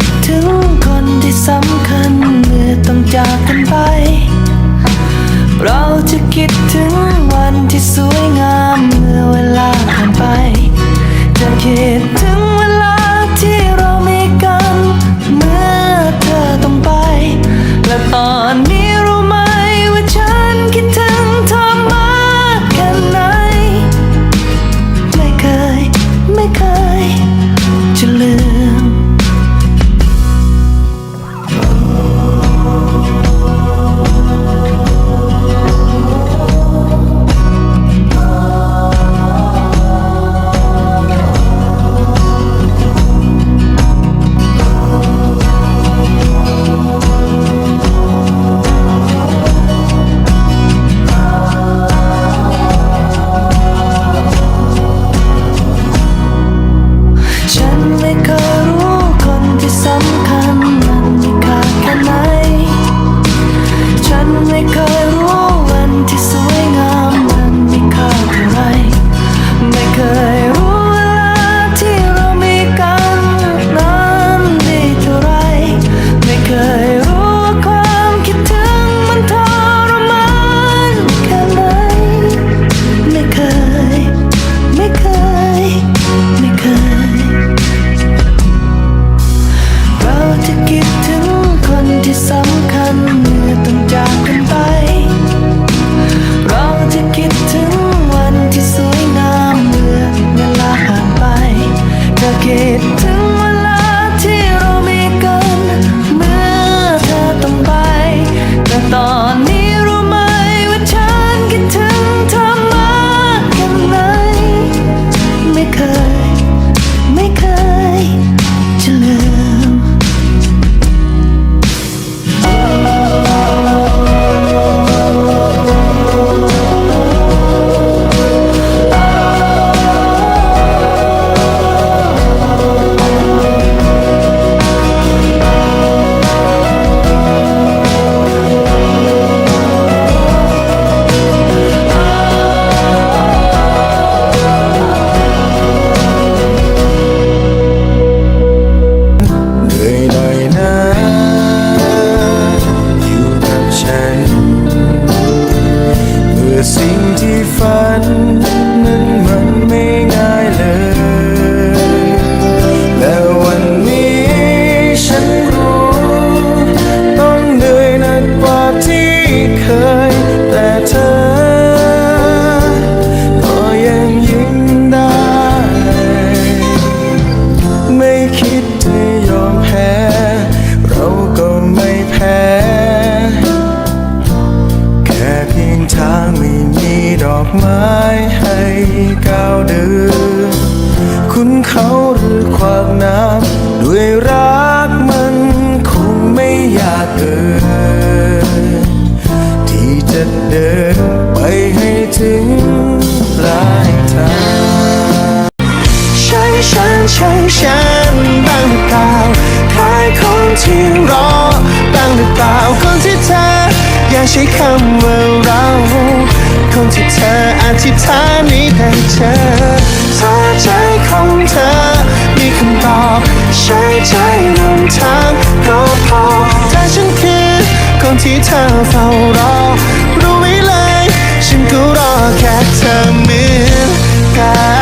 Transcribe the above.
ดถึงคนที่สำคัญเมื่อต้องจากกันไป เราจะคิด อกน้ำด้วยรักมันคงไม่ยากเกินที่จะเดินไปให้ถึงปลายทางใช่ฉันใช้ฉันบ้างหรือเปล่าใครคนที่รอบ้างหรือเปล่าคนที่เธออยากใช้คำว่าเราคนที่เธออธิษฐานนี้ให้เธอเธอใจของเธอ คำตอบใช้ใจนำทางก็พอแต่ฉันคือคนที่เธอเฝ้ารอ รู้ไว้เลย ฉันก็รอแค่เธอเหมือนกัน